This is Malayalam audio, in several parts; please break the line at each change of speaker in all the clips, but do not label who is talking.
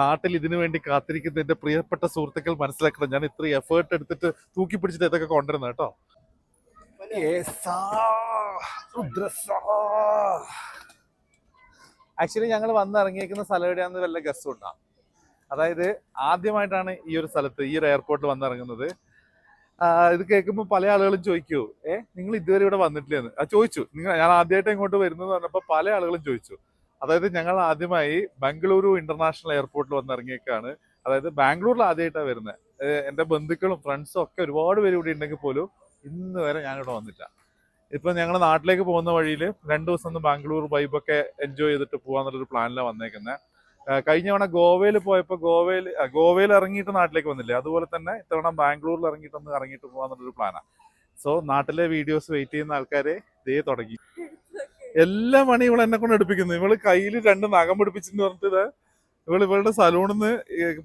നാട്ടിൽ ഇതിനു വേണ്ടി കാത്തിരിക്കുന്ന എന്റെ പ്രിയപ്പെട്ട സുഹൃത്തുക്കൾ മനസ്സിലാക്കണം. ഞാൻ ഇത്രയും എഫേർട്ട് എടുത്തിട്ട് തൂക്കി പിടിച്ചിട്ട് ഇതൊക്കെ കൊണ്ടുവരുന്നത് കേട്ടോ. ആക്ച്വലി ഞങ്ങൾ വന്നിറങ്ങിയേക്കുന്ന സ്ഥലം എവിടെയാണെന്ന് വല്ല ഗസ് ഉണ്ടോ? അതായത് ആദ്യമായിട്ടാണ് ഈ ഒരു സ്ഥലത്ത് ഈ ഒരു എയർപോർട്ടിൽ വന്നിറങ്ങുന്നത്. ഇത് കേൾക്കുമ്പോൾ പല ആളുകളും ചോദിക്കൂ ഏ നിങ്ങൾ ഇതുവരെ ഇവിടെ വന്നിട്ടില്ലെന്ന് ചോദിച്ചു. നിങ്ങൾ ഞാൻ ആദ്യമായിട്ട് ഇങ്ങോട്ട് വരുന്നത് പറഞ്ഞപ്പോൾ പല ആളുകളും ചോദിച്ചു. അതായത് ഞങ്ങൾ ആദ്യമായി ബംഗളൂരു ഇന്റർനാഷണൽ എയർപോർട്ടിൽ വന്നിറങ്ങിയേക്കാണ്. അതായത് ബാംഗ്ലൂരിൽ ആദ്യമായിട്ടാണ് വരുന്നത് എന്റെ ബന്ധുക്കളും ഫ്രണ്ട്സും ഒക്കെ ഒരുപാട് പേര് ഇവിടെ ഉണ്ടെങ്കിൽ പോലും ഇന്ന് വരെ ഞാൻ ഇവിടെ വന്നില്ല. ഇപ്പൊ ഞങ്ങൾ നാട്ടിലേക്ക് പോകുന്ന വഴിയിൽ രണ്ടു ദിവസം ഒന്ന് ബാംഗ്ലൂർ വൈബൊക്കെ എൻജോയ് ചെയ്തിട്ട് പോകാന്നുള്ളൊരു പ്ലാനിലാണ് വന്നേക്കുന്നത് കഴിഞ്ഞ തവണ ഗോവയിൽ പോയപ്പോൾ ഗോവയിൽ ഗോവയിൽ ഇറങ്ങിയിട്ട് നാട്ടിലേക്ക് വന്നില്ലേ? അതുപോലെ തന്നെ ഇത്തവണ ബാംഗ്ലൂരിൽ ഇറങ്ങിയിട്ടൊന്ന് ഇറങ്ങിയിട്ട് പോകാന്നുള്ളൊരു പ്ലാനാണ് സോ നാട്ടിലെ വീഡിയോസ് വെയിറ്റ് ചെയ്യുന്ന ആൾക്കാരെ ഇതേ തുടങ്ങി. എല്ലാ മണി ഇവൾ എന്നെ കൊണ്ട് എടുപ്പിക്കുന്നു. ഇവൾ കയ്യിൽ രണ്ട് നഖം പിടിപ്പിച്ചെന്ന് പറഞ്ഞിട്ട് ഇവൾ ഇവൾ ഇവളുടെ സലൂണിൽ നിന്ന്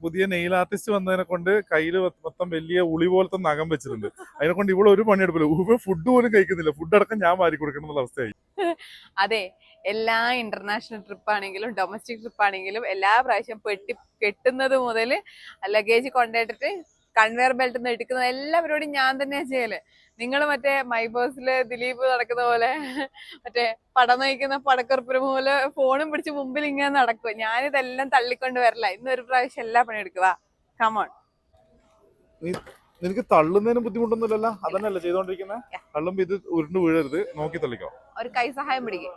പുതിയ നെയിൽ ആർട്ടിസ്റ്റ് വന്നതിനെ കൊണ്ട് കയ്യിൽ മൊത്തം വലിയ ഉളി പോലത്തെ നഖം വെച്ചിട്ടുണ്ട്. അതിനെ കൊണ്ട് ഇവൾ ഒരു പണി എടുപ്പില്ല. ഇവ ഫുഡ് പോലും കഴിക്കുന്നില്ല. ഫുഡ് അടക്കം ഞാൻ മാറി കൊടുക്കണം എന്നുള്ള അവസ്ഥയായി.
അതെ എല്ലാ ഇന്റർനാഷണൽ ട്രിപ്പ് ആണെങ്കിലും ഡൊമസ്റ്റിക് ട്രിപ്പ് ആണെങ്കിലും എല്ലാ പ്രാവശ്യം പെട്ടി കെട്ടുന്നത് മുതൽ ലഗേജ് കൊണ്ടുപോയിട്ടിട്ട് കൺവെയർ ബെൽറ്റ് നിന്ന് എടുക്കുന്നത് എല്ലാ പരിപാടിയും ഞാൻ തന്നെയാ ചെയ്യൽ. നിങ്ങൾ മറ്റേ മൈബേഴ്സിൽ ദിലീപ് നടക്കുന്ന പോലെ മറ്റേ പടം നയിക്കുന്ന പടക്കുറപ്പുര പോലെ ഫോണും പിടിച്ച് മുമ്പിൽ ഇങ്ങനെ നടക്കുക ഞാനിതെല്ലാം തള്ളിക്കൊണ്ട് വരല. ഇന്ന് ഒരു പ്രാവശ്യം എല്ലാ പണി എടുക്കുക കമോൺ
നിനക്ക് തള്ളുന്നതിന് ബുദ്ധിമുട്ടൊന്നുമില്ലല്ലോ? അതന്നെയല്ലേ ചെയ്തോണ്ടിരിക്കുന്നത്. തള്ളുമ്പോ ഇത് ഉരുണ്ട് വീഴരുത്. നോക്കി തള്ളിക്കോ.
ഒരു കൈ സഹായം പിടിക്കും.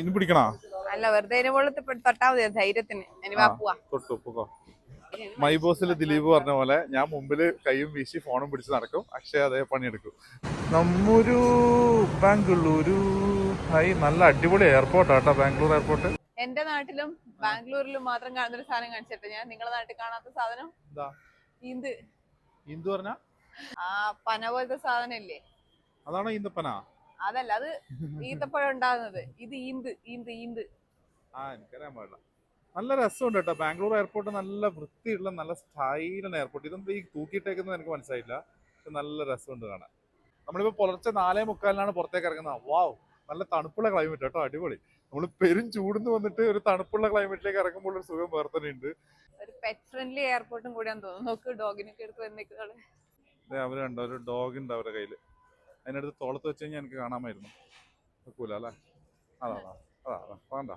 ഇനി പിടിക്കണോ?
അല്ല വെറുതെ തൊട്ടാ മതി ധൈര്യത്തിന്.
തൊട്ടു പൊക്കോ. മൈ ബോസിൽ ദിലീപ് പറഞ്ഞ പോലെ ഞാൻ മുമ്പിൽ കൈയും വീശി ഫോണും പിടിച്ച് നടക്കും. അക്ഷയ അതേ പണിയെടുക്കും. നമ്മൊരു ബാംഗ്ലൂരു. ഹൈ നല്ല അടിപൊളി എയർപോർട്ടാ കേട്ടോ ബാംഗ്ലൂർ എയർപോർട്ട്
എന്റെ നാട്ടിലും ബാംഗ്ലൂരിലും മാത്രം കാണുന്ന ഒരു സാധനം കാണിച്ചിട്ട്. ഞാൻ നിങ്ങളെ നാട്ടിൽ കാണാത്ത സാധനം
ഇന്ത് പറഞ്ഞ?
ആ പന പോലത്തെ സാധനം ഇല്ലേ
അതാണോ ഈന്തപ്പന?
അതല്ല അത് ഈന്തപ്പഴം ഉണ്ടാകുന്നത്. ഇത് ഈന്ത് ഈന്ത് ഈന്ത്.
ആ എനിക്കറിയാൻ പാടില്ല. നല്ല രസമുണ്ട് കേട്ടോ. ബാംഗ്ലൂർ എയർപോർട്ട് നല്ല വൃത്തിയുള്ള നല്ല സ്റ്റൈലാണ് എയർപോർട്ട് ഇതെന്താ ഈ തൂക്കിയിട്ടേക്കുന്നത് എനിക്ക് മനസ്സിലായില്ല. നല്ല രസമുണ്ട് കാണാൻ. നമ്മളിപ്പോൾ പുലർച്ചെ നാലേ മുക്കാലിനാണ് പുറത്തേക്ക് ഇറങ്ങുന്നത്. വാവ് നല്ല തണുപ്പുള്ള ക്ലൈമറ്റ് കേട്ടോ അടിപൊളി. നമ്മൾ പെരും ചൂടുന്ന് വന്നിട്ട് ഒരു തണുപ്പുള്ള ക്ലൈമറ്റിലേക്ക് ഇറങ്ങുമ്പോൾ ഒരു സുഖം വേറെ തന്നെ ഉണ്ട്
ഒരു പെറ്റ് ഫ്രണ്ട്ലി എയർപോർട്ടും കൂടിയാന്ന് തോന്നുന്നു. നോക്ക് ഡോഗിനൊക്കെ എടുത്ത് വന്നേക്കുന്നത്
ദേ അവർ കണ്ടോ ഒരു ഡോഗ് ഉണ്ട് അവരുടെ കയ്യിൽ അതിനടുത്ത് തോളത്ത് വെച്ച് കഴിഞ്ഞാൽ എനിക്ക് കാണാമായിരുന്നു. നോക്കൂല അല്ലേ? അതാ അതാ അതാ അതാ വേണ്ട.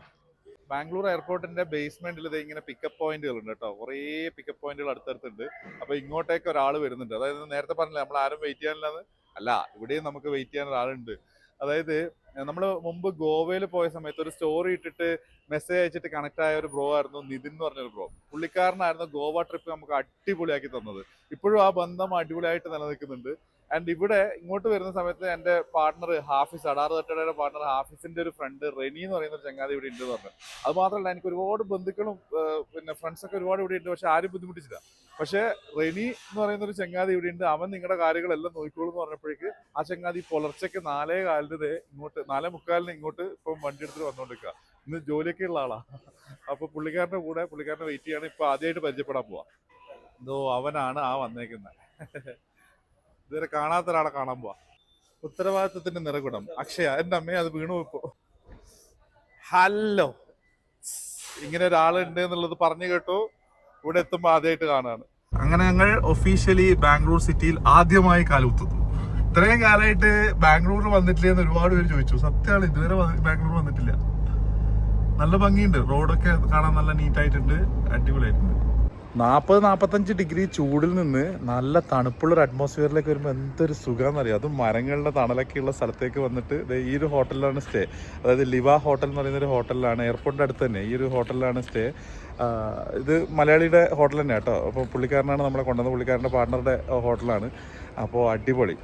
ബാംഗ്ലൂർ എയർപോർട്ടിന്റെ ബേസ്മെന്റിൽ ഇത് ഇങ്ങനെ പിക്കപ്പ് പോയിന്റുകൾ ഉണ്ട് കേട്ടോ. കുറേ പിക്കപ്പ് പോയിന്റുകൾ അടുത്തടുത്തുണ്ട്. അപ്പൊ ഇങ്ങോട്ടേക്ക് ഒരാൾ വരുന്നുണ്ട്. അതായത് നേരത്തെ പറഞ്ഞില്ല നമ്മൾ ആരും വെയിറ്റ് ചെയ്യാനില്ലാന്ന്? അല്ല ഇവിടെയും നമുക്ക് വെയിറ്റ് ചെയ്യാൻ ഒരാളുണ്ട്. അതായത് നമ്മൾ മുമ്പ് ഗോവയിൽ പോയ സമയത്ത് ഒരു സ്റ്റോറി ഇട്ടിട്ട് മെസ്സേജ് അയച്ചിട്ട് കണക്ട് ആയ ഒരു ബ്രോ ആയിരുന്നു നിതിൻ എന്ന് പറഞ്ഞൊരു ബ്രോ പുള്ളിക്കാരനായിരുന്നു ഗോവ ട്രിപ്പ് നമുക്ക് അടിപൊളിയാക്കി തന്നത്. ഇപ്പോഴും ആ ബന്ധം അടിപൊളിയായിട്ട് നിലനിൽക്കുന്നുണ്ട്. ആൻഡ് ഇവിടെ ഇങ്ങോട്ട് വരുന്ന സമയത്ത് എന്റെ പാർട്ണർ ഹാഫിസ് അടാർ തട്ടയുടെ പാർട്ണർ ഹാഫിസിന്റെ ഒരു ഫ്രണ്ട് റെനി എന്ന് പറയുന്ന ഒരു ചങ്ങാതി ഇവിടെ ഉണ്ട് പറഞ്ഞു. അത് മാത്രമല്ല എനിക്ക് ഒരുപാട് ബന്ധുക്കളും പിന്നെ ഫ്രണ്ട്സൊക്കെ ഒരുപാട് ഇവിടെ ഉണ്ട് പക്ഷെ ആരും ബുദ്ധിമുട്ടിച്ചില്ല. പക്ഷെ റെനി എന്ന് പറയുന്ന ഒരു ചങ്ങാതി ഇവിടെ ഉണ്ട്. അവൻ നിങ്ങളുടെ കാര്യങ്ങളെല്ലാം നോക്കിക്കോളൂ എന്ന് പറഞ്ഞപ്പോഴേക്ക് ആ ചങ്ങാതി പുലർച്ചയ്ക്ക് നാലേ കാലിന് ദേ ഇങ്ങോട്ട് നാലേ മുക്കാലിന് ഇങ്ങോട്ട് ഇപ്പം വണ്ടി എടുത്തിട്ട് വന്നുകൊണ്ടിരിക്കുക ഇന്ന് ജോലിയൊക്കെ ഉള്ള ആളാണ് അപ്പൊ പുള്ളിക്കാരന്റെ കൂടെ പുള്ളിക്കാരനെ വെയിറ്റ് ചെയ്യാണ്. ഇപ്പൊ ആദ്യമായിട്ട് പരിചയപ്പെടാൻ പോവാ. എന്തോ അവനാണ് ആ വന്നേക്കുന്നത് ഇതുവരെ കാണാത്ത ഒരാളെ കാണാൻ പോവാ. ഉത്തരവാദിത്വത്തിന്റെ നിറകുടം. അക്ഷയ എന്റെ അമ്മയെ അത് വീണു ഇപ്പോ ഹലോ. ഇങ്ങനെ ഒരാളുണ്ട് എന്നുള്ളത് പറഞ്ഞു കേട്ടു. ഇവിടെ എത്തുമ്പോ ആദ്യമായിട്ട് കാണാണ്. അങ്ങനെ ഞങ്ങൾ ഒഫീഷ്യലി ബാംഗ്ലൂർ സിറ്റിയിൽ ആദ്യമായി കാലുത്തുന്നു ഇത്രയും കാലമായിട്ട് ബാംഗ്ലൂർ വന്നിട്ടില്ല എന്ന് ഒരുപാട് പേര് ചോദിച്ചു. സത്യമാണ് ഇതുവരെ ബാംഗ്ലൂർ വന്നിട്ടില്ല. നല്ല ഭംഗിയുണ്ട്. റോഡൊക്കെ കാണാൻ നല്ല നീറ്റായിട്ടുണ്ട് അടിപൊളിയായിട്ടുണ്ട്. നാൽപ്പത് നാൽപ്പത്തഞ്ച് ഡിഗ്രി ചൂടിൽ നിന്ന് നല്ല തണുപ്പുള്ളൊരു അറ്റ്മോസ്ഫിയറിലേക്ക് വരുമ്പോൾ എന്തൊരു സുഖമെന്നറിയാം അതും മരങ്ങളുടെ തണലൊക്കെയുള്ള സ്ഥലത്തേക്ക് വന്നിട്ട് ഈ ഒരു ഹോട്ടലിലാണ് സ്റ്റേ അതായത് ലിവ ഹോട്ടൽ എന്ന് പറയുന്ന ഒരു ഹോട്ടലിലാണ് എയർപോർട്ടിന്റെ അടുത്ത് തന്നെ ഈ ഒരു ഹോട്ടലിലാണ് സ്റ്റേ ഇത് മലയാളിയുടെ ഹോട്ടൽ തന്നെ കേട്ടോ അപ്പോൾ പുള്ളിക്കാരനാണ് നമ്മളെ കൊണ്ടുവന്ന പുള്ളിക്കാരന്റെ പാർട്ണറുടെ ഹോട്ടലാണ്. അപ്പോൾ അടിപൊളി.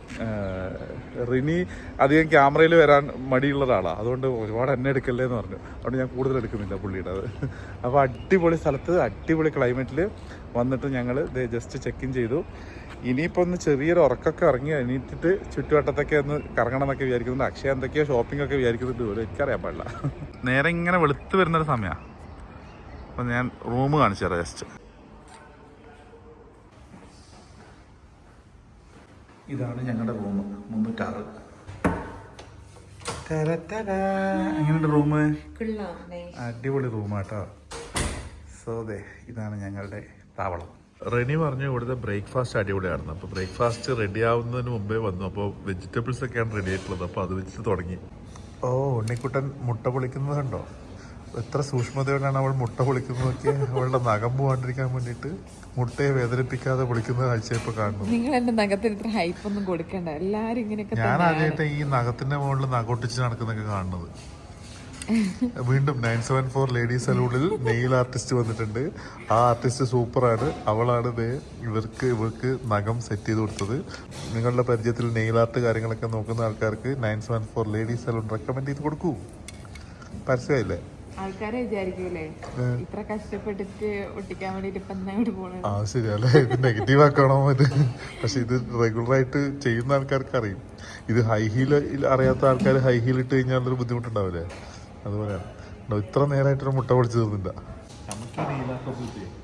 റിനി അധികം ക്യാമറയിൽ വരാൻ മടിയുള്ള ഒരാളാണ് അതുകൊണ്ട് ഒരുപാട് എന്നെ എടുക്കല്ലേ എന്ന് പറഞ്ഞു. അതുകൊണ്ട് ഞാൻ കൂടുതൽ എടുക്കുന്നില്ല പുള്ളിയുടെ അത്. അപ്പോൾ അടിപൊളി സ്ഥലത്ത് അടിപൊളി ക്ലൈമറ്റിൽ വന്നിട്ട് ഞങ്ങൾ ജസ്റ്റ് ചെക്ക് ഇൻ ചെയ്തു. ഇനിയിപ്പോൾ ഒന്ന് ചെറിയൊരു ഉറക്കൊക്കെ ഇറങ്ങി എണീറ്റിട്ട് ചുറ്റുവട്ടത്തൊക്കെ ഒന്ന് കറങ്ങണം എന്നൊക്കെ വിചാരിക്കുന്നുണ്ട്. അക്ഷയ എന്തൊക്കെയോ ഷോപ്പിംഗ് ഒക്കെ വിചാരിക്കുന്നുണ്ട്. എനിക്കറിയാൻ പാടില്ല. നേരെ ഇങ്ങനെ വെളുത്ത് വരുന്നൊരു സമയമാണ് അപ്പം ഞാൻ റൂം കാണിച്ചു തരാം ജസ്റ്റ്. ഇതാണ് ഞങ്ങളുടെ റൂം മുന്നൂറ്റാറ്. എങ്ങനെയുണ്ട് റൂം? അടിപൊളി റൂമാട്ടോ സോ ദേ ഇതാണ് ഞങ്ങളുടെ താവളം. റെനി പറഞ്ഞു ഇവിടുത്തെ ബ്രേക്ക്ഫാസ്റ്റ് അടിപൊളിയായിരുന്നു. അപ്പോൾ ബ്രേക്ക്ഫാസ്റ്റ് റെഡി ആവുന്നതിന് മുമ്പേ വന്നു. അപ്പോൾ വെജിറ്റബിൾസ് ഒക്കെയാണ് റെഡി ആയിട്ടുള്ളത്. അപ്പോൾ അത് വെച്ച് തുടങ്ങി. ഓ ഉണ്ണിക്കുട്ടൻ മുട്ട പൊളിക്കുന്നത് കണ്ടോ? എത്ര സൂക്ഷ്മതയോടാണ് അവൾ മുട്ട പൊളിക്കുന്നതൊക്കെ അവളുടെ നഖം പോകാണ്ടിരിക്കാൻ വേണ്ടിയിട്ട് മുട്ടയെ വേദനിപ്പിക്കാതെ പൊളിക്കുന്ന കാഴ്ച ഇപ്പൊ കാണുന്നു
നിങ്ങൾ എന്റെ നഖത്തിന് ഇത്ര ഹൈപ്പ് ഒന്നും കൊടുക്കണ്ട. എല്ലാരും ഇങ്ങനെയൊക്കെ
ഞാൻ. ആദ്യമായിട്ട് ഈ നഖത്തിന്റെ മുകളിൽ നഖൊട്ടിച്ച് നടക്കുന്നൊക്കെ കാണുന്നത്. വീണ്ടും നയൻ സെവൻ ഫോർ ലേഡീസ് സലൂണിൽ നെയിൽ ആർട്ടിസ്റ്റ് വന്നിട്ടുണ്ട്. ആ ആർട്ടിസ്റ്റ് സൂപ്പറാണ്. അവളാണ് ദേ ഇവർക്ക് ഇവർക്ക് നഖം സെറ്റ് ചെയ്ത് കൊടുത്തത്. നിങ്ങളുടെ പരിചയത്തിൽ നെയിൽ ആർട്ട് കാര്യങ്ങളൊക്കെ നോക്കുന്ന ആൾക്കാർക്ക് nine seven four ladies salon recommend ചെയ്ത് കൊടുക്കൂ. പരസ്യമായില്ലേ?
ആൾക്കാരെ വിചാരിക്കൂലേ? ഇത്ര കഷ്ടപ്പെട്ടിട്ട് ഒട്ടിക്കാൻ വേണ്ടിട്ട് ഇപ്പൊ
ആ ശരിയല്ലേ ഇത് നെഗറ്റീവ് ആക്കണോ ഇത്? പക്ഷെ ഇത് റെഗുലർ ആയിട്ട് ചെയ്യുന്ന ആൾക്കാർക്ക് അറിയും. ഇത് ഹൈ ഹീൽ അറിയാത്ത ആൾക്കാർ ഹൈ ഹീൽ ഇട്ട് കഴിഞ്ഞാൽ ഒരു ബുദ്ധിമുട്ടുണ്ടാവില്ലേ? അതുപോലെയാണ് ഇത്ര നേരമായിട്ടൊരു മുട്ട പൊടിച്ചു തീർന്നില്ല. നമുക്ക്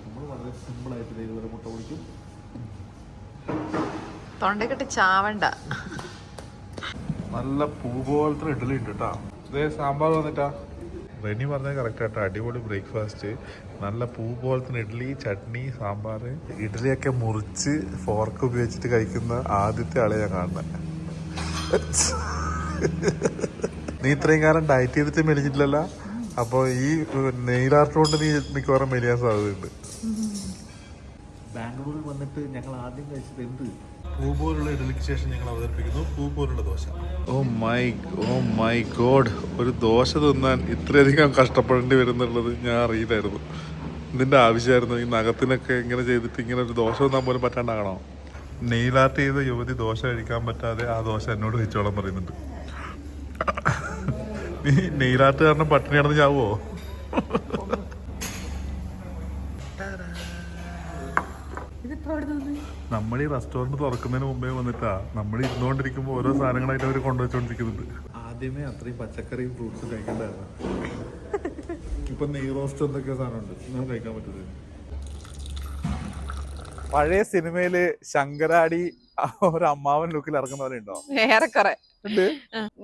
നമ്മൾ വളരെ സിമ്പിൾ ആയിട്ട് മുട്ട പൊടിക്കും.
തൊണ്ടക്കെട്ട് ചാവണ്ട.
നല്ല പൂ പോലത്തെ ഇഡ്ഡലി ഉണ്ട് കേട്ടാ. ഇതേ സാമ്പാർ വന്നിട്ടാ. റെനി പറഞ്ഞത് കറക്റ്റായിട്ട് അടിപൊളി ബ്രേക്ക്ഫാസ്റ്റ് നല്ല പൂ പോലത്തെ ഇഡ്ഡലി ചട്നി സാമ്പാർ. ഇഡ്ഡലിയൊക്കെ മുറിച്ച് ഫോർക്ക് ഉപയോഗിച്ചിട്ട് കഴിക്കുന്ന ആദ്യത്തെ ആളെ ഞാൻ കാണുന്നത് നീ ഇത്രയും കാലം ഡയറ്റ് ചെയ്തിട്ട് മെലിഞ്ഞിട്ടില്ലല്ലോ? അപ്പോൾ ഈ നെയ്ലാർട്ട് കൊണ്ട് നീ മിക്കവാറും മെലിയാൻ സാധ്യതയുണ്ട്. ബാംഗ്ലൂരിൽ വന്നിട്ട് ഞങ്ങൾ ആദ്യം കഴിച്ചത് എന്ത്? പൂ പോലുള്ള ഇഡലിക്ക് ശേഷം ഞങ്ങൾ അവതരിപ്പിക്കുന്നു. പൂ പോലുള്ള dosa. Oh my oh my god. ഒരു ദോശ തിന്നാൻ ഇത്രയധികം കഷ്ടപ്പെടേണ്ടി വരുന്നുള്ളത് ഞാൻ അറിയില്ലായിരുന്നു. ഇതിന്റെ ആവശ്യമായിരുന്നു. ഈ നഖത്തിനൊക്കെ ഇങ്ങനെ ചെയ്തിട്ട് ഇങ്ങനെ ഒരു ദോശ തിന്നാൻ പോലും പറ്റാണ്ടാകണോ? നെയിലാർട്ട് ചെയ്ത യുവതി ദോശ കഴിക്കാൻ പറ്റാതെ ആ ദോശ എന്നോട് കഴിച്ചോളാൻ പറയുന്നുണ്ട്. നീ നെയിലാർട്ട് കാരണം പട്ടിണി കിടന്ന് ചാവോ നമ്മൾ ഈ റെസ്റ്റോറന്റ് തുറക്കുന്നതിന് മുമ്പേ വന്നിട്ടാ നമ്മൾ ഇരുന്നുകൊണ്ടിരിക്കുമ്പോൾ ഓരോ സാധനങ്ങളായിട്ട് അവർ കൊണ്ടുവച്ചോണ്ടിരിക്കുന്നുണ്ട്. ആദ്യമേ അത്രയും പച്ചക്കറിയും ഫ്രൂട്ട്സും കഴിക്കണ്ടായിരുന്നു. ഇപ്പൊ നെയ് റോസ്റ്റ് എന്തൊക്കെ സാധനമുണ്ട്. നമുക്ക് കഴിക്കാൻ പറ്റുന്നത് പഴയ സിനിമയിൽ ശങ്കരാടി ഒരു അമ്മാവൻ ലുക്കിൽ ഇറങ്ങുന്ന പോലെ ഉണ്ടോ?
ഏറെക്കുറെ.
ഉണ്ട്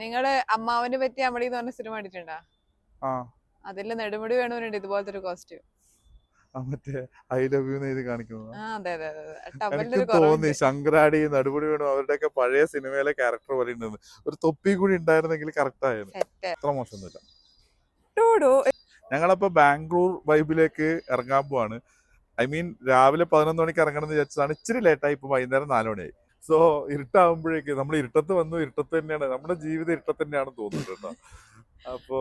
നിങ്ങൾ അമ്മാവനെ പറ്റി എന്ന് പറഞ്ഞ സിനിമ കണ്ടിട്ടുണ്ടോ?
ആ.
അതിൽ നെടുമുടി വേണുവിനുണ്ട് ഇതുപോലത്തെ ഒരു കോസ്റ്റ്യൂം
മറ്റേ ഐ ലവ് യു എഴുതി കാണിക്കുന്നത്. എനിക്ക് തോന്നി ശങ്കരാടി നടുപടി വീണു അവരുടെയൊക്കെ പഴയ സിനിമയിലെ ക്യാരക്ടർ പോലെ ഉണ്ടെന്ന്. ഒരു തൊപ്പി കൂടി ഉണ്ടായിരുന്നെങ്കിൽ കറക്റ്റ് ആയിരുന്നു. അത്ര മോശമൊന്നുമില്ല. ഞങ്ങളപ്പോ ബാംഗ്ലൂർ വൈബിലേക്ക് ഇറങ്ങാൻ പോവാണ്. ഐ മീൻ രാവിലെ പതിനൊന്ന് മണിക്ക് ഇറങ്ങണം എന്ന് വിചാരിച്ചതാണ്. ഇച്ചിരി ലേറ്റായി ഇപ്പൊ വൈകുന്നേരം നാല് മണിയായി സോ ഇരുട്ടാകുമ്പോഴേക്ക് നമ്മൾ ഇരുട്ടത്ത് വന്നു ഇരുട്ടത്ത് തന്നെയാണ്. നമ്മുടെ ജീവിതം ഇരുട്ടത്ത് തന്നെയാണെന്ന് തോന്നുന്നുണ്ട് കേട്ടോ. അപ്പോ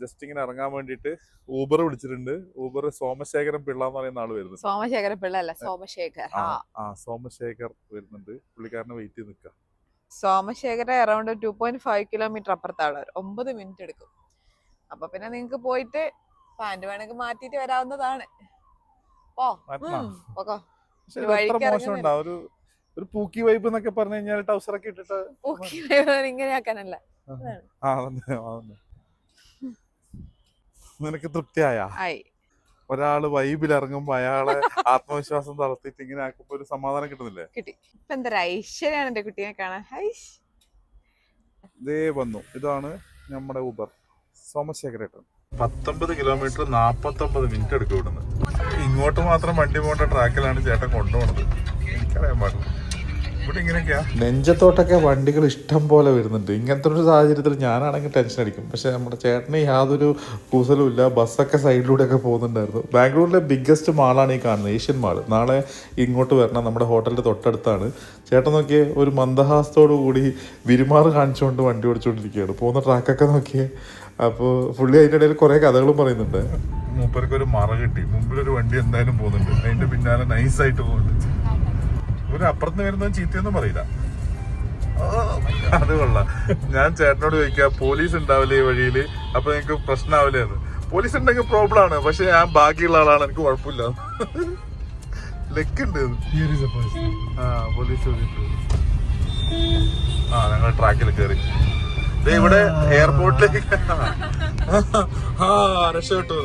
ജസ്റ്റ് ഇങ്ങനെ ഇറങ്ങാൻ വേണ്ടിട്ട് ഊബർ വിളിച്ചിട്ടുണ്ട്. ഊബർ സോമശേഖരൻ പിള്ള എന്ന് പറയുന്ന ആൾ വരുന്നു
സോമശേഖരൻ പിള്ള അല്ല സോമശേഖർ.
ആ സോമശേഖർ വരുന്നുണ്ട്. പുള്ളിക്കാരനെ വെയിറ്റ് ചെയ്ത് നിൽക്കാം
Somashekhara around two point five kilometre അപ്പുറത്താണ്. ഒമ്പത് മിനിറ്റ് എടുക്കും. അപ്പൊ പിന്നെ നിങ്ങക്ക് പോയിട്ട് പാന്റ് വേണമെങ്കിൽ മാറ്റിട്ട് വരാവുന്നതാണ്? ഓക്കോ ഒരു
പൂക്കി വൈബ് എന്നൊക്കെ പറഞ്ഞു കഴിഞ്ഞാൽ ടൗസർ ഒക്കെ ഇട്ടിട്ട്
വൈബ് ഇങ്ങനെ ആക്കാനല്ല.
ആ നിനക്ക് തൃപ്തിയായ?
ആയി.
ഒരാൾ വൈബിൽ ഇറങ്ങുമ്പോ അയാളെ ആത്മവിശ്വാസം തളർത്തിട്ട് ഇങ്ങനെ ആക്കുമ്പോ ഒരു സമാധാനം കിട്ടുന്നില്ലേ?
കിട്ടി. ഇപ്പൊ എന്താ ഐശ്വര്യാണ് എന്റെ കുട്ടീനെ കാണാൻ. ദേ
ഇതേ വന്നു. ഇതാണ് നമ്മുടെ ഊബർ സോമശേഖരേട്ടൻ. പത്തൊമ്പത് കിലോമീറ്റർ നാപ്പത്തി ഒമ്പത് മിനിറ്റ് എടുക്കും ഇവിടുന്ന്. ഇങ്ങോട്ട് മാത്രം വണ്ടി പോകേണ്ട ട്രാക്കിലാണ് ചേട്ടൻ കൊണ്ടുപോകുന്നത് എനിക്കറിയാൻ പാടില്ല. നെഞ്ചത്തോട്ടൊക്കെ വണ്ടികൾ ഇഷ്ടം പോലെ വരുന്നുണ്ട്. ഇങ്ങനത്തെ ഒരു സാഹചര്യത്തിൽ ഞാനാണെങ്കിൽ ടെൻഷൻ അടിക്കും. പക്ഷെ നമ്മുടെ ചേട്ടന് യാതൊരു കൂസലും ഇല്ല. ബസ്സൊക്കെ സൈഡിലൂടെയൊക്കെ പോകുന്നുണ്ടായിരുന്നു. ബാംഗ്ലൂരിലെ ബിഗ്ഗസ്റ്റ് മാളാണ് ഈ കാണുന്നത്. ഏഷ്യൻ മാൾ നാളെ ഇങ്ങോട്ട് വരണം. നമ്മുടെ ഹോട്ടലിന്റെ തൊട്ടടുത്താണ്. ചേട്ടൻ നോക്കിയേ ഒരു മന്ദഹാസത്തോടു കൂടി വിരുമാറ് കാണിച്ചുകൊണ്ട് വണ്ടി ഓടിച്ചുകൊണ്ടിരിക്കുകയാണ്. പോകുന്ന ട്രാക്കൊക്കെ നോക്കിയേ. അപ്പോൾ പുള്ളി അതിന്റെ ഇടയിൽ കുറേ കഥകളും പറയുന്നുണ്ട്. മൂപ്പർക്ക് ഒരു മറ കിട്ടി. മുമ്പിലൊരു വണ്ടി എന്തായാലും പോകുന്നുണ്ട്. അതിന്റെ പിന്നാലെ നൈസായിട്ട് പോകുന്നുണ്ട്. ഒരു അപ്പുറത്ത് വരുന്നത് ചീത്തയൊന്നും പറയില്ല. അത് കൊള്ളാം. ഞാൻ ചേട്ടനോട് ചോദിക്കുക പോലീസ് ഉണ്ടാവില്ല ഈ വഴിയിൽ? അപ്പൊ എനിക്ക് പ്രശ്നമാവില്ലേ എന്ന് പോലീസ് ഉണ്ടെങ്കിൽ പ്രോബ്ലം ആണ് പക്ഷെ ഞാൻ ബാക്കിയുള്ള ആളാണ് എനിക്ക് കുഴപ്പമില്ല. ലക്കുണ്ട്. ആ പോലീസ് ചോദിച്ചു ആ ഞങ്ങൾ ട്രാക്കിൽ കയറി ഇവിടെ എയർപോർട്ടിലേക്ക് ആ. രക്ഷപ്പെട്ടു.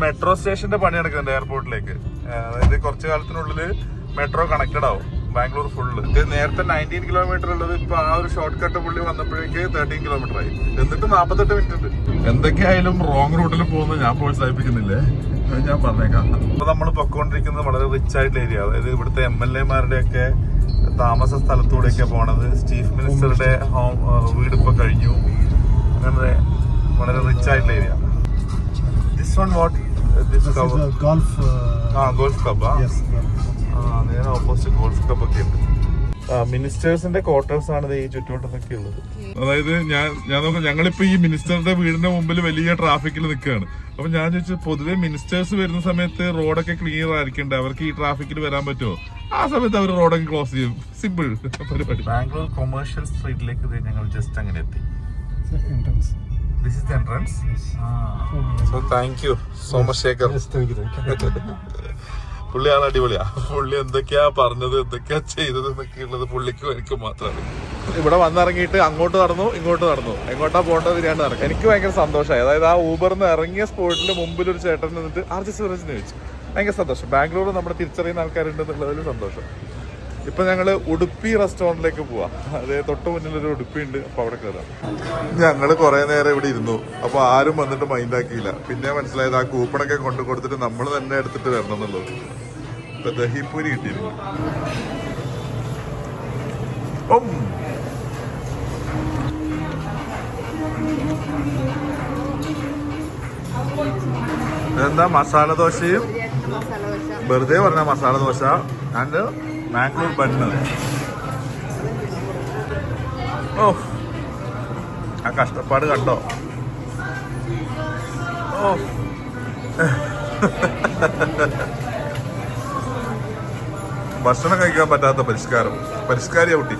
മെട്രോ സ്റ്റേഷന്റെ പണി നടക്കുന്നുണ്ട് എയർപോർട്ടിലേക്ക് അതായത് കുറച്ച് കാലത്തിനുള്ളിൽ മെട്രോ കണക്റ്റഡ് ആവും ബാംഗ്ലൂർ ഫുള്ള് ഇത് നേരത്തെ നയന്റീൻ കിലോമീറ്റർ ഉള്ളത് ഇപ്പൊ ആ ഒരു ഷോർട്ട് കട്ട് പുള്ളി വന്നപ്പോഴേക്ക് തേർട്ടീൻ കിലോമീറ്റർ ആയി. എന്നിട്ട് നാപ്പത്തെട്ട് മിനിറ്റ് ഉണ്ട്. എന്തൊക്കെയായാലും റോങ് റൂട്ടിൽ പോകുന്നത് ഞാൻ പ്രോത്സാഹിപ്പിക്കുന്നില്ലേ? ഞാൻ പറഞ്ഞേക്കാം. ഇപ്പൊ നമ്മൾ പൊക്കോണ്ടിരിക്കുന്നത് വളരെ റിച്ച് ആയിട്ടുള്ള ഏരിയ അതായത് ഇവിടുത്തെ എം എൽ എമാരുടെ ഒക്കെ താമസ സ്ഥലത്തൂടെയൊക്കെ പോണത്. ചീഫ് മിനിസ്റ്ററുടെ ഹോം വീട് ഇപ്പൊ കഴിഞ്ഞു. അങ്ങനെ വളരെ റിച്ച് ആയിട്ടുള്ള area this one what this
This is our golf. Uh,
ആ ഗോൾഫ് Ah?
Yes. golf.
ആ നേരെ ഓപ്പോസിറ്റ് ഗോൾഫ് ക്ലബ് ഒക്കെ ഉണ്ട് മിനിസ്റ്റേഴ്സിന്റെ ക്വാർട്ടേഴ്സ് ആണ് ദേ ഈ ചുറ്റുവട്ടത്തൊക്കെ ഉള്ളത് അതായത് ഞാൻ ഞാൻ നോക്കാം ഞങ്ങളിപ്പോ ഈ മിനിസ്റ്ററുടെ വീടിന്റെ മുമ്പിൽ വലിയ ട്രാഫിക്കിൽ നിൽക്കുകയാണ് അപ്പൊ ഞാൻ ചോദിച്ചു പൊതുവെ മിനിസ്റ്റേഴ്സ് വരുന്ന സമയത്ത് റോഡൊക്കെ ക്ലിയർ ആയിരിക്കണ്ടേ അവർക്ക് ഈ ട്രാഫിക്കിൽ വരാൻ പറ്റുമോ ആ സമയത്ത് അവർ റോഡൊക്കെ ക്ലോസ് ചെയ്യും സിമ്പിൾ പരിപാടി ബാംഗ്ലൂർ കൊമേഴ്ഷ്യൽ സ്ട്രീറ്റിലേക്ക് ഞങ്ങൾ ജസ്റ്റ് അങ്ങനെ എത്തി
entrance.
This is the entrance
Yes.
So thank you so much Shekhar
Yes, thank you. Thank you.
പുള്ളിയാണ് അടിപൊളിയാ. പുള്ളി എന്തൊക്കെയാ പറഞ്ഞത് എന്തൊക്കെയാ ചെയ്തത് എന്നൊക്കെയുള്ളത് പുള്ളിക്ക് എനിക്കും മാത്രമാണ് ഇവിടെ വന്നിറങ്ങിയിട്ട് അങ്ങോട്ട് നടന്നു ഇങ്ങോട്ട് നടന്നു. എങ്ങോട്ടാ പോകേണ്ടത് ഞാൻ നടക്കും എനിക്ക് ഭയങ്കര സന്തോഷമായി. അതായത് ആ ഊബറിന്ന് ഇറങ്ങിയ സ്പോട്ടിൽ മുമ്പിൽ ഒരു ചേട്ടൻ നിന്നിട്ട് ആർ ജെ സൂരജിനെ ചോദിച്ചു. ഭയങ്കര സന്തോഷം. ബാംഗ്ലൂർ നമ്മുടെ തിരിച്ചറിയുന്ന ആൾക്കാരുണ്ട് എന്നുള്ളതിൽ സന്തോഷം. ഇപ്പൊ ഞങ്ങൾ ഉടുപ്പി റെസ്റ്റോറന്റിലേക്ക് പോവാ. അതേ തൊട്ട് മുന്നിൽ ഒരു ഉടുപ്പി ഉണ്ട് അപ്പൊ അവിടെ കയറാം ഞങ്ങൾ കുറെ നേരം ഇവിടെ ഇരുന്നു. അപ്പൊ ആരും വന്നിട്ട് മൈൻഡ് ആക്കിയില്ല. പിന്നെ മനസ്സിലായത് ആ കൂപ്പണൊക്കെ കൊണ്ടു കൊടുത്തിട്ട് നമ്മൾ തന്നെ എടുത്തിട്ട് വരണം എന്നുള്ളത്. ഇപ്പൊ ദഹിപ്പൂരി കിട്ടിയിരുന്നു. ഓം എന്താ മസാല ദോശയും? വെറുതെ പറഞ്ഞ masala dosa. And Mangalore bun. ഓ. ആ കഷ്ടപ്പാട് കണ്ടോ? ഓ. ഭക്ഷണം കഴിക്കാൻ പറ്റാത്ത പരിഷ്കാരം. പരിഷ്കാരിയ കുട്ടി.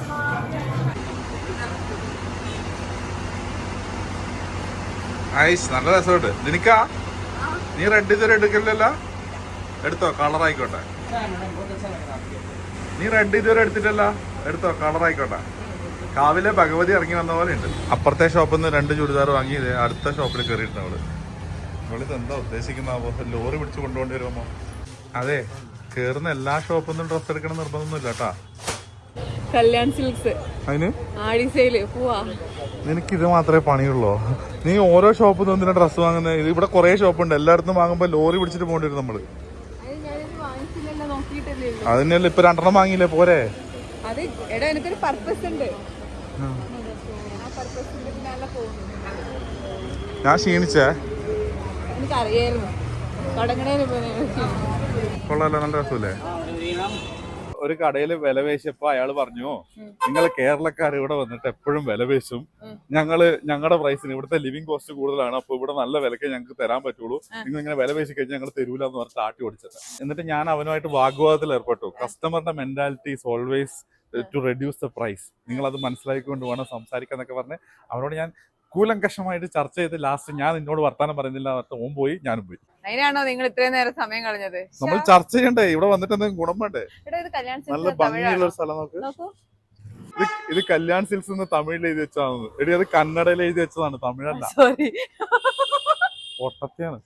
ഐസ് നല്ല രസമുണ്ട്. നിനക്കാ? നീ റെഡ് ഇതുവരെ എടുക്കില്ലല്ലോ എടുത്തോ കളർ ആയിക്കോട്ടെ നീ റെഡ് ഇതുവരെ എടുത്തിട്ടല്ല. എടുത്തോ കളർ ആയിക്കോട്ടെ. കാവിലെ ഭഗവതി ഇറങ്ങി വന്ന പോലെ ഉണ്ട്. അപ്പുറത്തെ ഷോപ്പിൽ നിന്ന് രണ്ട് ചുരിദാർ വാങ്ങി അടുത്ത ഷോപ്പിൽ കയറിയിട്ടുണ്ട് അവൾ. അവളിത് എന്താ ഉദ്ദേശിക്കുന്ന? ലോറി പിടിച്ച് കൊണ്ടുപോണ്ടി അതെ കേറുന്ന എല്ലാ ഷോപ്പിൽ നിന്നും ഡ്രസ് എടുക്കണം നിർബന്ധമൊന്നുമില്ല കേട്ടാ.
കല്യാൺ സിൽക്സ്.
അതിന്? നിനക്ക് ഇത് മാത്രമേ പണിയുള്ളൂ. നീ ഓരോ ഷോപ്പിൽ നിന്ന് ഡ്രസ് ഡ്രസ്സ് വാങ്ങുന്നത് ഇത് ഇവിടെ കുറേ ഷോപ്പുണ്ട് എല്ലായിടത്തും വാങ്ങുമ്പോൾ ലോറി പിടിച്ചിട്ട് പോകേണ്ടി വരും
നമ്മൾ.
അതിനല്ലേ ഇപ്പൊ രണ്ടെണ്ണം വാങ്ങിയില്ലേ? പോരെ.
അത് എടാ എനിക്കൊരു പർപ്പസ് ഉണ്ട്.
ഞാൻ ക്ഷീണിച്ചേ.
എനിക്കറിയായിരുന്നു.
നല്ല രസമല്ലേ ഒരു കടയിൽ വില പേശിയപ്പോ അയാൾ പറഞ്ഞു നിങ്ങൾ കേരളക്കാർ ഇവിടെ വന്നിട്ട് എപ്പോഴും വില പേശും. ഞങ്ങൾ ഞങ്ങളുടെ പ്രൈസിന് ഇവിടുത്തെ ലിവിങ് കോസ്റ്റ് കൂടുതലാണ്. അപ്പൊ ഇവിടെ നല്ല വിലക്ക് ഞങ്ങൾക്ക് തരാൻ പറ്റുള്ളൂ. നിങ്ങൾ ഇങ്ങനെ വില പേശി കഴിഞ്ഞാൽ ഞങ്ങൾ തരൂല എന്ന് പറഞ്ഞിട്ട് ആട്ടി ഓടിച്ചത്. എന്നിട്ട് ഞാൻ അവനുമായിട്ട് വാഗ്വാദത്തിൽ ഏർപ്പെട്ടു. കസ്റ്റമറിന്റെ mentality is always to reduce the price നിങ്ങൾ അത് മനസ്സിലാക്കിക്കൊണ്ട് വേണം സംസാരിക്കാൻ എന്നൊക്കെ പറഞ്ഞ് അവനോട് ഞാൻ കൂലങ്കഷമായിട്ട് ചർച്ച ചെയ്ത് ലാസ്റ്റ് ഞാൻ നിന്നോട് വർത്താനം പറയുന്നില്ല ഓം ഓൻ പോയി ഞാനും പോയി.
അതിനാണോ നിങ്ങൾ ഇത്രയും നേരം സമയം കളഞ്ഞത്?
നമ്മൾ ചർച്ച ചെയ്യണ്ടേ? ഇവിടെ വന്നിട്ട് എന്തെങ്കിലും ഗുണം വേണ്ടേ? നല്ല ഭംഗിയുള്ള ഒരു സ്ഥലം നോക്ക്. ഇത് കല്യാൺ സിൽസ് എന്ന് തമിഴിൽ എഴുതി വെച്ചതാണ് എടി അത് കന്നഡയിൽ എഴുതി വെച്ചതാണ് തമിഴല്ല. ഒട്ടത്തെയാണ്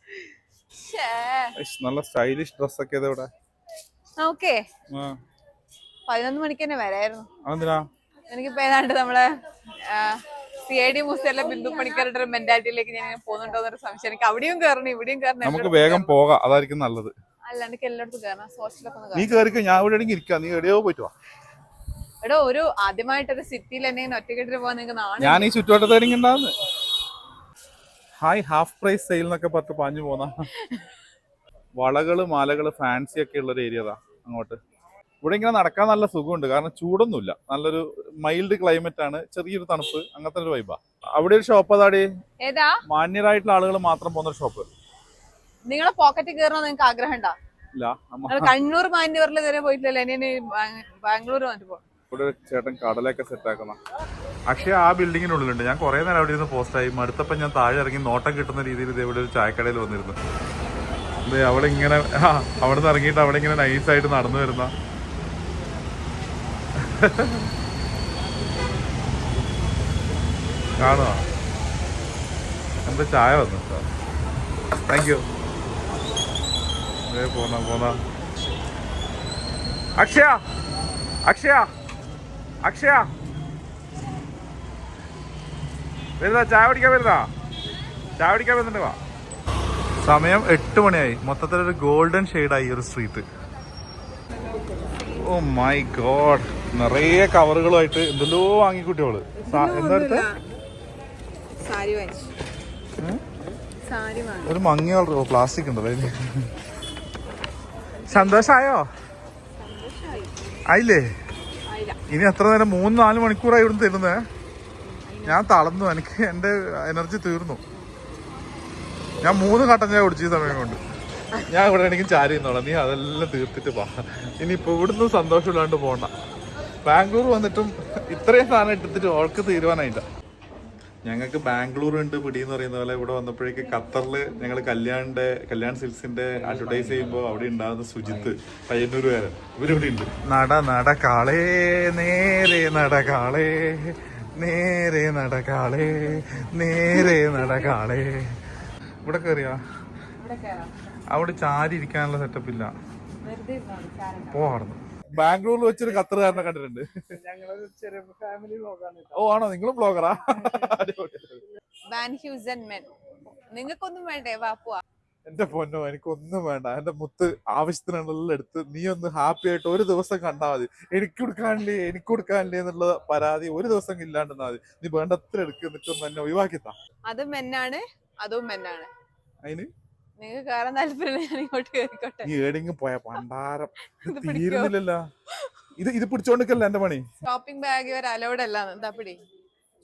നല്ല സ്റ്റൈലിഷ് ഡ്രസ് ഒക്കെ ഇവിടെ?
ഓക്കേ. പതിനൊന്ന് മണിക്ക് തന്നെ വരായിരുന്നു. എനിക്കിപ്പോ ഏതാണ്ട് നമ്മളെ സി ഐ ഡി മൂസയിലെ ബിന്ദു പണിക്കാരുടെ ഒരു മെന്റാലിറ്റിയിലേക്ക് ഞാൻ പോകുന്നുണ്ടോ എന്നൊരു സംശയം. എനിക്ക് അവിടെയും കയറണം ഇവിടെയും കയറണം
നമുക്ക് വേഗം. പോകാം. അതായിരിക്കും നല്ലത്.
അല്ലാണ്ട് എനിക്ക് എല്ലായിടത്തും കയറണം സോഷ്യലൊക്കെ ഒന്ന്
നീ കയറിക്കോ ഞാൻ ഇവിടെ ആണെങ്കിൽ ഇരിക്കാം. നീ എവിടെയോ പോയിട്ട് വാ.
എടോ ഒരു ആദ്യമായിട്ടൊരു സിറ്റിയിൽ എന്നെ ഒറ്റക്കെട്ടിട്ട് പോകാൻ നിങ്ങൾക്ക്
ഞാൻ ഈ ചുറ്റുവട്ടത്തായിരിക്കും ഉണ്ടാവുന്നത് ഹായ് ഹാഫ് പ്രൈസ് സെയിൽ എന്നൊക്കെ പറഞ്ഞ് പാഞ്ഞു പോന്ന. വളകൾ മാലകൾ ഫാൻസി ഒക്കെ ഉള്ള ഒരു ഏരിയ അങ്ങോട്ട്. ഇവിടെ ഇങ്ങനെ നടക്കാൻ നല്ല സുഖമുണ്ട്. കാരണം ചൂടൊന്നുമില്ല. നല്ലൊരു മൈൽഡ് ക്ലൈമറ്റ് ആണ്. ചെറിയൊരു തണുപ്പ്. അങ്ങനത്തെ ഒരു വൈബാ അവിടെ ഒരു ഷോപ്പ് അതാടി മാന്യരായിട്ടുള്ള ആളുകൾ മാത്രം പോകുന്ന ഒരു ഷോപ്പ്
നിങ്ങളെ പോക്കറ്റിൽ കയറണം നിങ്ങൾക്ക് ആഗ്രഹം ഉണ്ടോ കണ്ണൂർ മാന്യവറിൽ ഇതുവരെ പോയിട്ടില്ലല്ലോ. ബാംഗ്ലൂർ
ഇവിടെ ചേട്ടൻ കടലൊക്കെ സെറ്റ് ആക്കണം അക്ഷയ ആ ബിൽഡിങ്ങിനുള്ളിലുണ്ട് ഞാൻ കുറെ നേരം അവിടെ ഇരുന്ന് പോസ്റ്റ് ആയി. മടുത്തപ്പം ഞാൻ താഴെ ഇറങ്ങി നോട്ടം കിട്ടുന്ന രീതിയിൽ ഇതേപോലെ ഇവിടെ ഒരു ചായക്കടയിൽ വന്നിരുന്നു. അവിടെ ഇങ്ങനെ അവിടെ നിന്ന് ഇറങ്ങിയിട്ട് അവിടെ ഇങ്ങനെ നൈസായിട്ട് നടന്നു വരുന്ന കാണുക എന്താ ചായ വന്നു താങ്ക് യു പോന്ന പോന്ന. അക്ഷയ! അക്ഷയ! അക്ഷയ! വരുതാ ചായ പിടിക്കാൻ വരുതാ ചായ പിടിക്കാൻ വരുന്നുണ്ട് വാ. സമയം എട്ട് മണിയായി. മൊത്തത്തിലൊരു ഗോൾഡൻ ഷെയ്ഡായി ഈ ഒരു സ്ട്രീറ്റ് ഓ മൈ ഗോഡ് നിറയെ കവറുകളുമായിട്ട് എന്തെല്ലോ
വാങ്ങിക്കുട്ടിയോൾ വാങ്ങി
ഒരു മങ്ങിയ കളർ പ്ലാസ്റ്റിക് ഉണ്ടല്ലോ സന്തോഷായോ? ആയില്ലേ? ഇനി എത്ര നേരം? മൂന്ന് നാല് മണിക്കൂറായി ഇവിടുന്ന് തരുന്നേ. ഞാൻ തളർന്നു എനിക്ക് എന്റെ എനർജി തീർന്നു. ഞാൻ മൂന്ന് കട്ടൻ ചായ കുടിച്ച ഈ സമയം കൊണ്ട്. ഞാൻ ഇവിടെ എനിക്ക് ചാരി നിന്നോളാം. നീ അതെല്ലാം തീർത്തിട്ട് പാ ഇനിയിപ്പോ ഇവിടുന്ന് സന്തോഷമില്ലാണ്ട് പോണ്ട. ബാംഗ്ലൂർ വന്നിട്ടും ഇത്രയും സാധനം എടുത്തിട്ട് ഓൾക്ക് തീരുമാനമായില്ല ഞങ്ങൾക്ക് ബാംഗ്ലൂർ ഉണ്ട് പിടി എന്ന് പറയുന്ന പോലെ ഇവിടെ വന്നപ്പോഴേക്ക് ഖത്തറിൽ ഞങ്ങൾ കല്യാണിന്റെ കല്യാൺ സിൽസിന്റെ അഡ്വർടൈസ് ചെയ്യുമ്പോൾ അവിടെ ഉണ്ടാകുന്ന സുജിത്ത് പയ്യന്നൂരുകാരൻ ഇവരിവിടെ ഉണ്ട്. നട നട കാളേ നേരെ നട കാളേ നേരെ നട കാളേ നേരെ നട കാളേ. ഇവിടെ കയറിയാ അവിടെ ചാരി ഇരിക്കാനുള്ള സെറ്റപ്പ് ഇല്ല. ബാംഗ്ലൂരിൽ വെച്ചൊരു ഫാമിലി കണ്ടിട്ടുണ്ട്. ഓ ആണോ? നിങ്ങളും ബ്ലോഗറാ
വാൻ ഹ്യൂസൻ മെൻ നിങ്ങൾക്കൊന്നും വേണ്ടേ? വാപ്പുവാ പോവാ.
എന്റെ പൊന്നോ എനിക്കൊന്നും വേണ്ട. എന്റെ മുത്ത് ആവശ്യത്തിനുള്ള എടുത്ത് നീ ഒന്ന് ഹാപ്പി ആയിട്ട് ഒരു ദിവസം കണ്ടാൽ മതി. എനിക്ക് കൊടുക്കാനില്ലേ എനിക്ക് കൊടുക്കാനില്ലേ എന്നുള്ള പരാതി ഒരു ദിവസം ഇല്ലാണ്ടെന്നാ മതി. നീ വേണ്ടത്ര എടുക്കുക എന്നിട്ടൊന്ന് എന്നെ ഒഴിവാക്കിത്താ.
അതും മെന്നാണ് അതും മെന്നാണ്.
അതിന്
നിങ്ങൾക്ക് കയറാൻ താല്പര്യം ഞാൻ ഇങ്ങോട്ട് കയറിക്കോട്ടെ
നീ ഏടെങ്കിലും പോയ പണ്ടാരം. ഇത്
പിടിക്കോ?
തീരുന്നില്ലല്ലോ. ഇത് ഇത് പിടിച്ചോണ്ടിക്കല്ല എന്റെ പണി?
ഷോപ്പിംഗ് ബാഗ് ഒരു അലൗഡ് അല്ല എന്താ പിടി?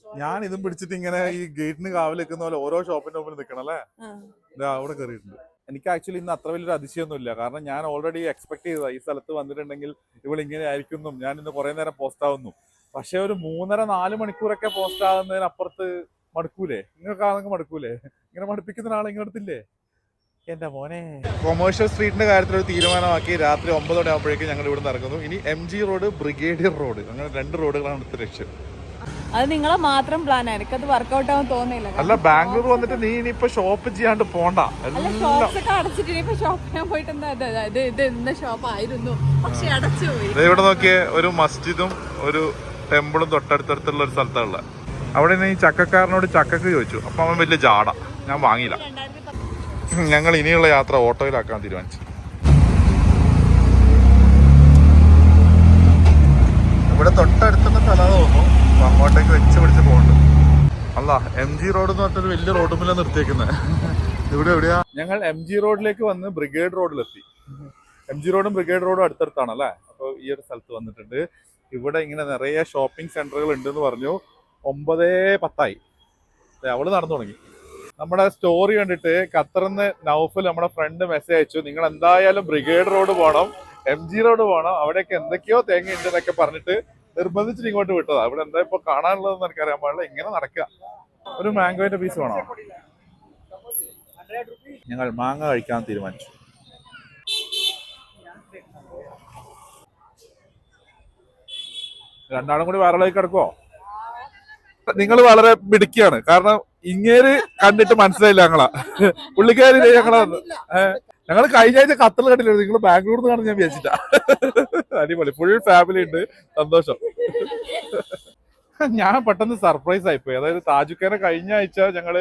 ഞാൻ ഇതും പിടിച്ചിട്ട് ഇങ്ങനെ ഈ ഗേറ്റിന് കാവൽ നിൽക്കുന്ന പോലെ ഓരോ ഷോപ്പിന്റെ മുമ്പിൽ നിൽക്കണം അല്ലേ?
ആ.
ഇതാ അവിടെ കയറിയിട്ടുണ്ട്. എനിക്ക് ആക്ച്വലി ഇന്ന് അത്ര വലിയൊരു അതിശയൊന്നുമില്ല കാരണം ഞാൻ ഓൾറെഡി എക്സ്പെക്ട് ചെയ്തതാ ഈ സ്ഥലത്ത് വന്നിട്ടുണ്ടെങ്കിൽ ഇവൾ ഇങ്ങനെ ആയിരിക്കുന്നു. ഞാൻ ഇന്ന് കുറെ നേരം പോസ്റ്റ് ആവുന്നു. പക്ഷെ ഒരു മൂന്നര നാല് മണിക്കൂറൊക്കെ പോസ്റ്റ് ആകുന്നതിനപ്പുറത്ത് മടുക്കൂലേ? നിങ്ങൾക്ക് ആണെങ്കിൽ മടുക്കൂലേ? ഇങ്ങനെ മടുപ്പിക്കുന്ന ഒരാളെ ഇങ്ങോട്ടില്ലേ എന്റെ മോനെ? കൊമേഴ്ഷ്യൽ സ്ട്രീറ്റിന്റെ കാര്യത്തിൽ ഒരു തീരുമാനമാക്കി രാത്രി ഒമ്പതോടെ ആകുമ്പോഴേക്കും ഞങ്ങൾ ഇവിടെ നടക്കുന്നു ഇനി M G road brigadier road അങ്ങനെ രണ്ട് റോഡുകളാണ് അടുത്ത ലക്ഷ്യം.
അത് നിങ്ങളെ മാത്രം പ്ലാൻ എനിക്കത് വർക്ക്ഔട്ട് ആവാൻ തോന്നില്ല
അല്ല ബാംഗ്ലൂർ വന്നിട്ട് നീ ഇനിയിപ്പോ ഷോപ്പ് ചെയ്യാണ്ട് പോണ്ട.
അടച്ചിട്ട് ഇനിയിപ്പോ ഷോപ്പ് ചെയ്യാൻ പോയിട്ട് എന്താ ഇത്? ഇത് ഇത് ഇന്ന ഷോപ്പ് ആയിരുന്നു. പക്ഷെ അടച്ചു പോയി.
ദേ ഇവിടെ നോക്കിയ ഒരു മസ്ജിദും ഒരു ടെമ്പിളും തൊട്ടടുത്തടുത്തുള്ള ഒരു സ്ഥലത്തുള്ള അവിടെ നിന്ന് ഈ ചക്കക്കാരനോട് ചക്കക്ക് ചോദിച്ചു. അപ്പൊ അവൻ വലിയ ജാട. ഞാൻ വാങ്ങിയില്ല. ഞങ്ങൾ ഇനിയുള്ള യാത്ര ഓട്ടോയിലാക്കാൻ തീരുമാനിച്ചു. ഇവിടെ തൊട്ടടുത്തുള്ള സ്ഥലം തോന്നുന്നു. അങ്ങോട്ടേക്ക് വെച്ച് പിടിച്ച് പോകുന്നുണ്ട് അല്ല എം ജി റോഡ് എന്ന് പറഞ്ഞൊരു വലിയ റോഡ് റോഡുമില്ല നിർത്തിയേക്കുന്നത് ഇവിടെ എവിടെയാ? ഞങ്ങൾ എം ജി റോഡിലേക്ക് വന്ന് ബ്രിഗേഡ് റോഡിലെത്തി. എം ജി റോഡും ബ്രിഗേഡ് റോഡും അടുത്തടുത്താണ് അല്ലേ അപ്പോൾ ഈ ഒരു സ്ഥലത്ത് വന്നിട്ടുണ്ട്. ഇവിടെ ഇങ്ങനെ നിറയെ ഷോപ്പിംഗ് സെന്ററുകൾ ഉണ്ടെന്ന് പറഞ്ഞു. ഒമ്പതേ പത്തായി. ദേ അവൾ നടന്നു തുടങ്ങി. നമ്മുടെ സ്റ്റോറി കണ്ടിട്ട് ഖത്തറിന്ന് നൗഫൽ നമ്മുടെ ഫ്രണ്ട് മെസ്സേജ് അയച്ചു. നിങ്ങൾ എന്തായാലും ബ്രിഗേഡ് റോഡ് പോകണം എം ജി റോഡ് പോകണം അവിടെയൊക്കെ എന്തൊക്കെയോ തേങ്ങ ഉണ്ട് എന്നൊക്കെ പറഞ്ഞിട്ട് നിർബന്ധിച്ചിട്ട് ഇങ്ങോട്ട് വിട്ടതാ. അവിടെ എന്താ ഇപ്പൊ കാണാനുള്ളതെന്ന് എനിക്കറിയാൻ പാടില്ല. ഇങ്ങനെ നടക്കുക. ഒരു മാംഗോന്റെ പീസ് വേണോ? ഞങ്ങൾ മാങ്ങ കഴിക്കാൻ തീരുമാനിച്ചു. രണ്ടാളും കൂടി വയറിലേക്ക് കിടക്കുവോ? നിങ്ങൾ വളരെ മിടുക്കിയാണ്. കാരണം ഇങ്ങേര് കണ്ടിട്ട് മനസ്സിലായില്ല ഞങ്ങളാ. പുള്ളിക്കാരി ഞങ്ങളാ ഞങ്ങൾ കഴിഞ്ഞ ആഴ്ച കത്തൽ കണ്ടില്ല? നിങ്ങൾ ബാംഗ്ലൂരിൽ നിന്ന് കാണാൻ ഞാൻ വിചാരിച്ചിട്ടാ. അടിപൊളി. ഫുൾ ഫാമിലി ഉണ്ട്. സന്തോഷം. ഞാൻ പെട്ടെന്ന് സർപ്രൈസ് ആയിപ്പോയി അതായത് താജുക്കേനെ കഴിഞ്ഞ ആഴ്ച ഞങ്ങൾ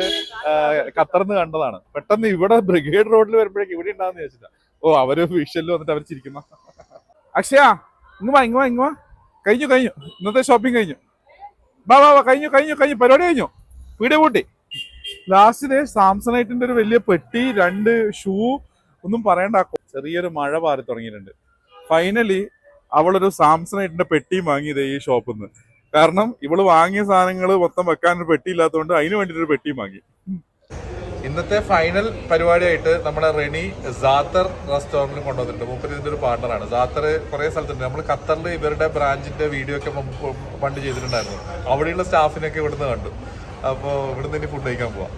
ഖത്തറിന്ന് കണ്ടതാണ്. പെട്ടെന്ന് ഇവിടെ ബ്രിഗേഡ് റോഡിൽ വരുമ്പോഴേക്ക് ഇവിടെ ഉണ്ടാവുന്ന ചോദിച്ചില്ല ഓ അവർ വിഷനിൽ വന്നിട്ട് അവർ ചിരിക്കുന്ന. അക്ഷയ ഇങ്ങുവാ ഇങ്ങ് വാ കഴിഞ്ഞു കഴിഞ്ഞു. ഇന്നത്തെ ഷോപ്പിംഗ് കഴിഞ്ഞു. വാ വാ വാ കഴിഞ്ഞു കഴിഞ്ഞു കഴിഞ്ഞു. പരിപാടി കഴിഞ്ഞു. വീഡിയോ കൂട്ടി. ലാസ്റ്റ് സാംസണൈറ്റിന്റെ ഒരു വലിയ പെട്ടി രണ്ട് ഷൂ ഒന്നും പറയണ്ട. ചെറിയൊരു മഴ പാറി തുടങ്ങിയിട്ടുണ്ട്. ഫൈനലി അവളൊരു സാംസണൈറ്റിന്റെ പെട്ടിയും വാങ്ങിയത് ഈ ഷോപ്പിൽ നിന്ന് കാരണം ഇവൾ വാങ്ങിയ സാധനങ്ങൾ മൊത്തം വെക്കാൻ ഒരു പെട്ടി ഇല്ലാത്തതുകൊണ്ട് അതിന് ഒരു പെട്ടിയും വാങ്ങി. ഇന്നത്തെ ഫൈനൽ പരിപാടിയായിട്ട് നമ്മുടെ റെനി സാത്തർ റെസ്റ്റോറന്റിൽ കൊണ്ടുവന്നിട്ടുണ്ട്. മൂപ്പര് ഇതിന്റെ ഒരു പാർട്ണറാണ് സാത്തർ കുറെ സ്ഥലത്തുണ്ട്. നമ്മൾ ഖത്തറിൽ ഇവരുടെ ബ്രാഞ്ചിന്റെ വീഡിയോ ഒക്കെ പണ്ട് ചെയ്തിട്ടുണ്ടായിരുന്നു. അവിടെയുള്ള സ്റ്റാഫിനൊക്കെ ഇവിടുന്ന് കണ്ടു. അപ്പോൾ ഇവിടുന്ന് തന്നെ ഫുഡ് കഴിക്കാൻ പോവാം.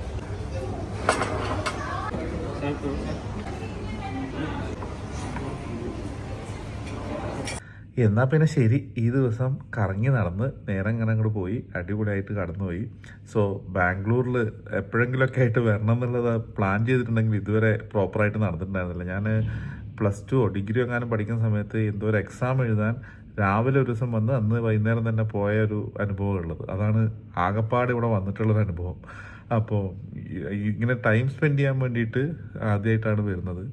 എന്നാൽ പിന്നെ ശരി ഈ ദിവസം കറങ്ങി നടന്ന് നേരം ഇങ്ങനെ അങ്ങോട്ട് പോയി അടിപൊളിയായിട്ട് കടന്നുപോയി. സോ ബാംഗ്ലൂരിൽ എപ്പോഴെങ്കിലുമൊക്കെ ആയിട്ട് വരണം എന്നുള്ളത് പ്ലാൻ ചെയ്തിട്ടുണ്ടെങ്കിൽ ഇതുവരെ പ്രോപ്പറായിട്ട് നടന്നിട്ടുണ്ടായിരുന്നില്ല. ഞാൻ പ്ലസ് ടു ഡിഗ്രി എങ്ങാനും പഠിക്കുന്ന സമയത്ത് എന്തോ ഒരു എക്സാം എഴുതാൻ രാവിലെ ഒരു ദിവസം വന്ന് അന്ന് വൈകുന്നേരം തന്നെ പോയ ഒരു അനുഭവം ഉള്ളത് അതാണ് ആകപ്പാട് ഇവിടെ വന്നിട്ടുള്ളൊരു അനുഭവം. അപ്പോൾ ഇങ്ങനെ ടൈം സ്പെൻഡ് ചെയ്യാൻ വേണ്ടിയിട്ട് ആദ്യമായിട്ടാണ് വരുന്നത്.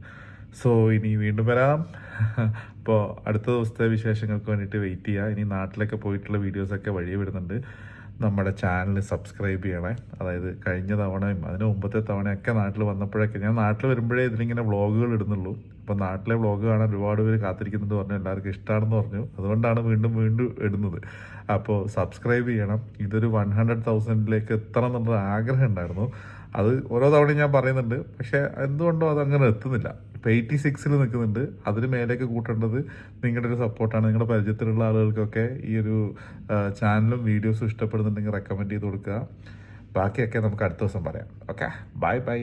സോ ഇനി വീണ്ടും വരാം. അപ്പോൾ അടുത്ത ദിവസത്തെ വിശേഷങ്ങൾക്ക് വേണ്ടിയിട്ട് വെയിറ്റ് ചെയ്യുക ഇനി നാട്ടിലൊക്കെ പോയിട്ടുള്ള വീഡിയോസൊക്കെ വഴി വിടുന്നുണ്ട്. നമ്മുടെ ചാനൽ സബ്സ്ക്രൈബ് ചെയ്യണേ. അതായത് കഴിഞ്ഞ തവണയും അതിന് മുമ്പത്തെ തവണയൊക്കെ നാട്ടിൽ വന്നപ്പോഴൊക്കെ ഞാൻ നാട്ടിൽ വരുമ്പോഴേ ഇതിലിങ്ങനെ വ്ളോഗുകൾ ഇടുന്നുള്ളൂ. അപ്പോൾ നാട്ടിലെ വ്ളോഗ് കാണാൻ ഒരുപാട് പേര് കാത്തിരിക്കുന്നുണ്ട് പറഞ്ഞു. എല്ലാവർക്കും ഇഷ്ടമാണെന്ന് പറഞ്ഞു. അതുകൊണ്ടാണ് വീണ്ടും വീണ്ടും ഇടുന്നത്. അപ്പോൾ സബ്സ്ക്രൈബ് ചെയ്യണം. ഇതൊരു വൺ ഹൺഡ്രഡ് തൗസൻഡിലേക്ക് എത്തണം എന്നുള്ള ആഗ്രഹം ഉണ്ടായിരുന്നു. അത് ഓരോ തവണയും ഞാൻ പറയുന്നുണ്ട്. പക്ഷേ എന്തുകൊണ്ടോ അങ്ങനെ എത്തുന്നില്ല. ഇപ്പോൾ എയ്റ്റി സിക്സിൽ നിൽക്കുന്നുണ്ട് അതിന് മേലേക്ക് കൂട്ടേണ്ടത് നിങ്ങളുടെ ഒരു സപ്പോർട്ടാണ് നിങ്ങളുടെ പരിചയത്തിലുള്ള ആളുകൾക്കൊക്കെ ഈ ഒരു ചാനലും വീഡിയോസും ഇഷ്ടപ്പെടുന്നുണ്ടെങ്കിൽ റെക്കമെൻഡ് ചെയ്ത് കൊടുക്കുക. ബാക്കിയൊക്കെ നമുക്ക് അടുത്ത ദിവസം പറയാം. Okay bye bye